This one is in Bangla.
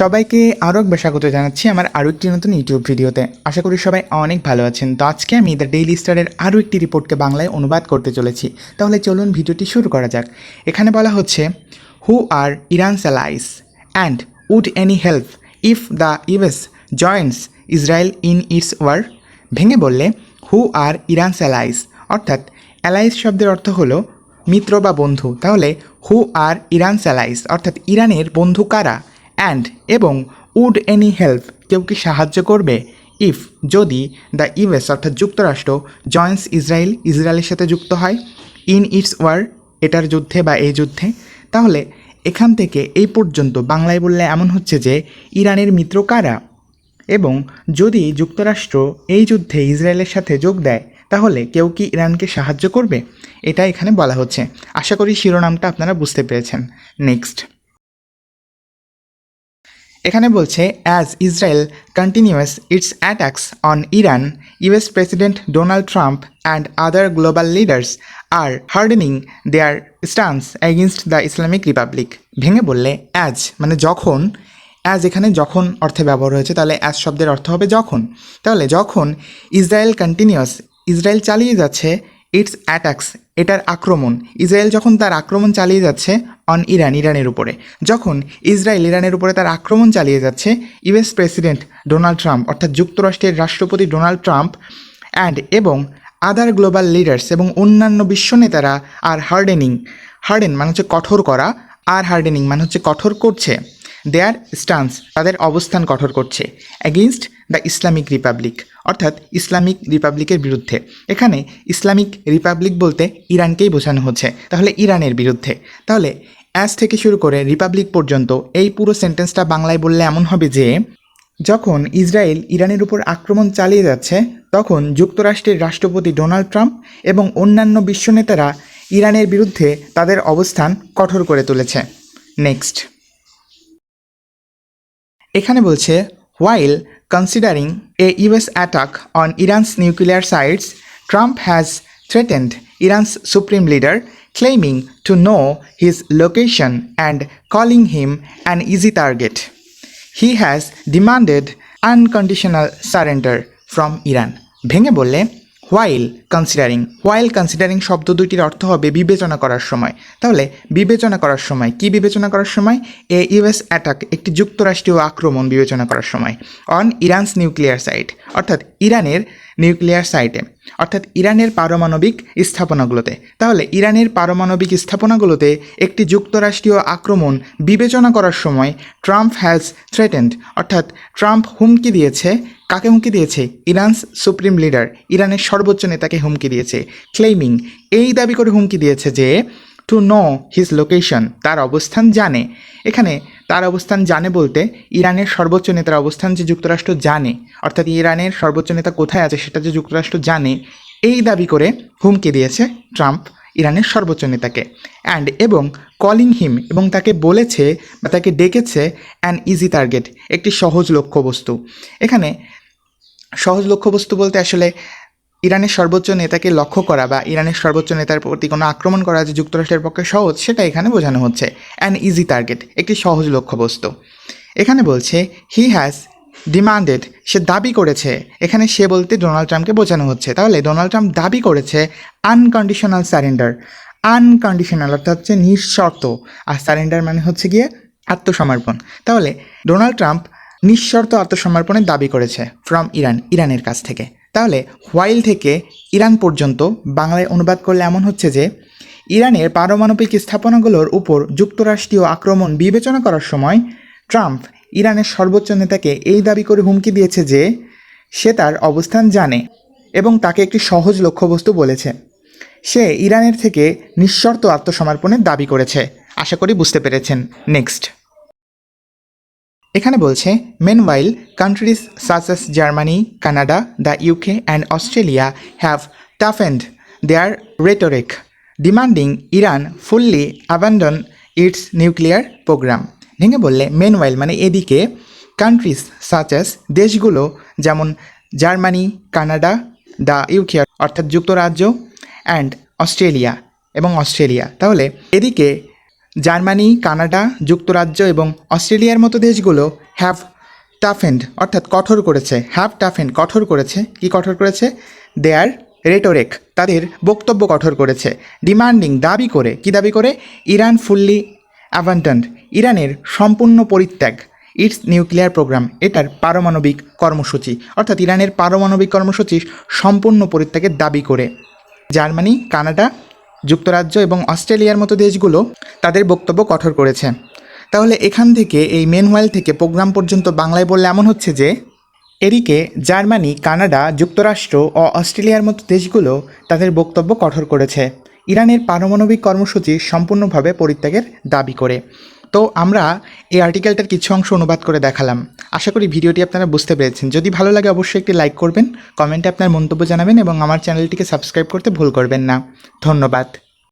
সবাইকে আরও একবার স্বাগত জানাচ্ছি আমার আরও একটি নতুন ইউটিউব ভিডিওতে। আশা করি সবাই অনেক ভালো আছেন। তো আজকে আমি দ্য ডেইলি স্টারের আরও একটি রিপোর্টকে বাংলায় অনুবাদ করতে চলেছি। তাহলে চলুন ভিডিওটি শুরু করা যাক। এখানে বলা হচ্ছে who are Iran's allies and would any help if the US joins Israel in its war ভেঙে বললে হু আর ইরানস অ্যালাইস অর্থাৎ অ্যালাইস শব্দের অর্থ হলো মিত্র বা বন্ধু। তাহলে হু আর ইরানস অ্যালাইস অর্থাৎ, ইরানের বন্ধু কারা? অ্যান্ড এবং উড এনি হেল্প কেউ কি সাহায্য করবে? ইফ যদি দ্য ইউএস অর্থাৎ যুক্তরাষ্ট্র জয়েন্টস ইসরায়েল ইসরায়েলের সাথে যুক্ত হয় ইন ইটস ওয়ার এটার যুদ্ধে বা এই যুদ্ধে, তাহলে এখান থেকে এই পর্যন্ত বাংলায় বললে এমন হচ্ছে যে, ইরানের মিত্র কারা? এবং যদি যুক্তরাষ্ট্র এই যুদ্ধে ইসরায়েলের সাথে যোগ দেয়, তাহলে কেউ কি ইরানকে সাহায্য করবে? এটা এখানে বলা হচ্ছে। আশা করি শিরোনামটা আপনারা বুঝতে পেরেছেন। নেক্সট এখানে বলছে as Israel continues its attacks on Iran US president Donald Trump and other global leaders are hardening their stance against the Islamic republic ভেঙে বললে অ্যাজ মানে যখন। অ্যাজ এখানে যখন অর্থে ব্যবহার হয়েছে, তাহলে অ্যাজ শব্দের অর্থ হবে যখন। তাহলে যখন ইসরায়েল কন্টিনিউয়াস ইসরায়েল চালিয়ে যাচ্ছে ইটস অ্যাটাকস, এটার আক্রমণ। ইসরায়েল যখন তার আক্রমণ চালিয়ে যাচ্ছে অন ইরান, ইরানের উপরে। যখন ইসরায়েল ইরানের উপরে তার আক্রমণ চালিয়ে যাচ্ছে, ইউএস প্রেসিডেন্ট ডোনাল্ড ট্রাম্প, অর্থাৎ যুক্তরাষ্ট্রের রাষ্ট্রপতি ডোনাল্ড ট্রাম্প অ্যান্ড এবং আদার গ্লোবাল লিডার্স এবং অন্যান্য বিশ্ব নেতারা আর হার্ডেনিং, হার্ডেন মানে হচ্ছে কঠোর করা, আর হার্ডেনিং মানে হচ্ছে কঠোর করছে। দেয়ার স্টান্স তাদের অবস্থান কঠোর করছে অ্যাগেনস্ট দ্য ইসলামিক রিপাবলিক, অর্থাৎ ইসলামিক রিপাবলিকের বিরুদ্ধে। এখানে ইসলামিক রিপাবলিক বলতে ইরানকেই বোঝানো হচ্ছে। তাহলে ইরানের বিরুদ্ধে। তাহলে অ্যাজ থেকে শুরু করে রিপাবলিক পর্যন্ত এই পুরো সেন্টেন্সটা বাংলায় বললে এমন হবে যে, যখন ইসরায়েল ইরানের উপর আক্রমণ চালিয়ে যাচ্ছে, তখন যুক্তরাষ্ট্রের রাষ্ট্রপতি ডোনাল্ড ট্রাম্প এবং অন্যান্য বিশ্ব নেতারা ইরানের বিরুদ্ধে তাদের অবস্থান কঠোর করে তুলেছে। নেক্সট। এখানে বলছে while considering a US attack on Iran's nuclear sites Trump has threatened Iran's supreme leader claiming to know his location and calling him an easy target he has demanded unconditional surrender from Iran ভেঙে বললে হোয়াইল কনসিডারিং হোয়াইল কনসিডারিং শব্দ দুইটির অর্থ হবে বিবেচনা করার সময়। তাহলে বিবেচনা করার সময়, কি বিবেচনা করার সময়? এ ইউএস অ্যাটাক, একটি যুক্তরাষ্ট্রীয় আক্রমণ বিবেচনা করার সময়। অন ইরানস নিউক্লিয়ার সাইট, অর্থাৎ ইরানের নিউক্লিয়ার সাইটে, অর্থাৎ ইরানের পারমাণবিক স্থাপনাগুলোতে। তাহলে ইরানের পারমাণবিক স্থাপনাগুলোতে একটি যুক্তরাষ্ট্রীয় আক্রমণ বিবেচনা করার সময় ট্রাম্প হ্যাজ থ্রেটেন্ড অর্থাৎ ট্রাম্প হুমকি দিয়েছে কাকে হুমকি দিয়েছে? ইরানস সুপ্রিম লিডার, ইরানের সর্বোচ্চ নেতাকে হুমকি দিয়েছে। ক্লেইমিং, এই দাবি করে হুমকি দিয়েছে যে টু নো হিজ লোকেশন তার অবস্থান জানে। এখানে তার অবস্থান জানে বলতে ইরানের সর্বোচ্চ নেতার অবস্থান যে যুক্তরাষ্ট্র জানে, অর্থাৎ ইরানের সর্বোচ্চ নেতা কোথায় আছে সেটা যে যুক্তরাষ্ট্র জানে, এই দাবি করে হুমকি দিয়েছে ট্রাম্প, ইরানের সর্বোচ্চ নেতাকে। অ্যান্ড এবং কলিং হিম এবং তাকে বলেছে, বা তাকে ডেকেছে অ্যান ইজি টার্গেট একটি সহজ লক্ষ্যবস্তু। এখানে সহজ লক্ষ্যবস্তু বলতে আসলে ইরানের সর্বোচ্চ নেতাকে লক্ষ্য করা বা ইরানের সর্বোচ্চ নেতার প্রতি কোনো আক্রমণ করা যে যুক্তরাষ্ট্রের পক্ষে সহজ, সেটা এখানে বোঝানো হচ্ছে। অ্যান ইজি টার্গেট একটি সহজ লক্ষ্যবস্তু। এখানে বলছে হি হ্যাজ ডিমান্ডেড সে দাবি করেছে। এখানে সে বলতে ডোনাল্ড ট্রাম্পকে বোঝানো হচ্ছে। তাহলে ডোনাল্ড ট্রাম্প দাবি করেছে আনকন্ডিশনাল স্যারেন্ডার আনকন্ডিশনাল অর্থাৎ হচ্ছে নিঃশর্ত। আর স্যারেন্ডার মানে হচ্ছে গিয়ে আত্মসমর্পণ। তাহলে ডোনাল্ড ট্রাম্প নিঃশর্ত আত্মসমর্পণের দাবি করেছে ফ্রম ইরান, ইরানের কাছ থেকে। তাহলে হোয়াইল থেকে ইরান পর্যন্ত বাংলায় অনুবাদ করলে এমন হচ্ছে যে, ইরানের পারমাণবিক স্থাপনাগুলোর উপর যুক্তরাষ্ট্রীয় আক্রমণ বিবেচনা করার সময় ট্রাম্প ইরানের সর্বোচ্চ নেতাকে এই দাবি করে হুমকি দিয়েছে যে, সে তার অবস্থান জানে এবং তাকে একটি সহজ লক্ষ্যবস্তু বলেছে। সে ইরানের থেকে নিঃশর্ত আত্মসমর্পণের দাবি করেছে। আশা করি বুঝতে পেরেছেন। নেক্সট। এখানে বলছে meanwhile countries such as Germany Canada the UK and Australia have toughened their rhetoric demanding Iran fully abandon its nuclear program ভেঙে বললে মেন ওয়াইল মানে এদিকে কান্ট্রিজ সাচেস দেশগুলো যেমন জার্মানি কানাডা দ্য ইউকে অর্থাৎ যুক্তরাজ্য অ্যান্ড অস্ট্রেলিয়া এবং অস্ট্রেলিয়া। তাহলে এদিকে জার্মানি, কানাডা, যুক্তরাজ্য এবং অস্ট্রেলিয়ার মতো দেশগুলো হ্যাভ টাফেন্ড অর্থাৎ কঠোর করেছে। হ্যাভ টাফেন্ড কঠোর করেছে। কি কঠোর করেছে? দেয়ার রেটোরেক তাদের বক্তব্য কঠোর করেছে। ডিমান্ডিং দাবি করে। কি দাবি করে? ইরান ফুললি অ্যাভান্টন্ড ইরানের সম্পূর্ণ পরিত্যাগ। ইটস নিউক্লিয়ার প্রোগ্রাম এটার পারমাণবিক কর্মসূচি। অর্থাৎ ইরানের পারমাণবিক কর্মসূচি সম্পূর্ণ পরিত্যাগের দাবি করে। জার্মানি, কানাডা যুক্তরাজ্য এবং অস্ট্রেলিয়ার মতো দেশগুলো তাদের বক্তব্য কঠোর করেছে। তাহলে এখান থেকে এই মেন ওয়াইল থেকে প্রোগ্রাম পর্যন্ত বাংলায় বললে এমন হচ্ছে যে এদিকে জার্মানি, কানাডা, যুক্তরাষ্ট্র ও অস্ট্রেলিয়ার মতো দেশগুলো তাদের বক্তব্য কঠোর করেছে। ইরানের পারমাণবিক কর্মসূচি সম্পূর্ণভাবে পরিত্যাগের দাবি করে। তো আমরা এই আর্টিকেলটার কিছু অংশ অনুবাদ করে দেখালাম। আশা করি ভিডিওটি আপনারা বুঝতে পেরেছেন। যদি ভালো লাগে অবশ্যই একটি লাইক করবেন কমেন্টে আপনার মন্তব্য জানাবেন এবং আমার চ্যানেলটিকে সাবস্ক্রাইব করতে ভুল করবেন না। ধন্যবাদ।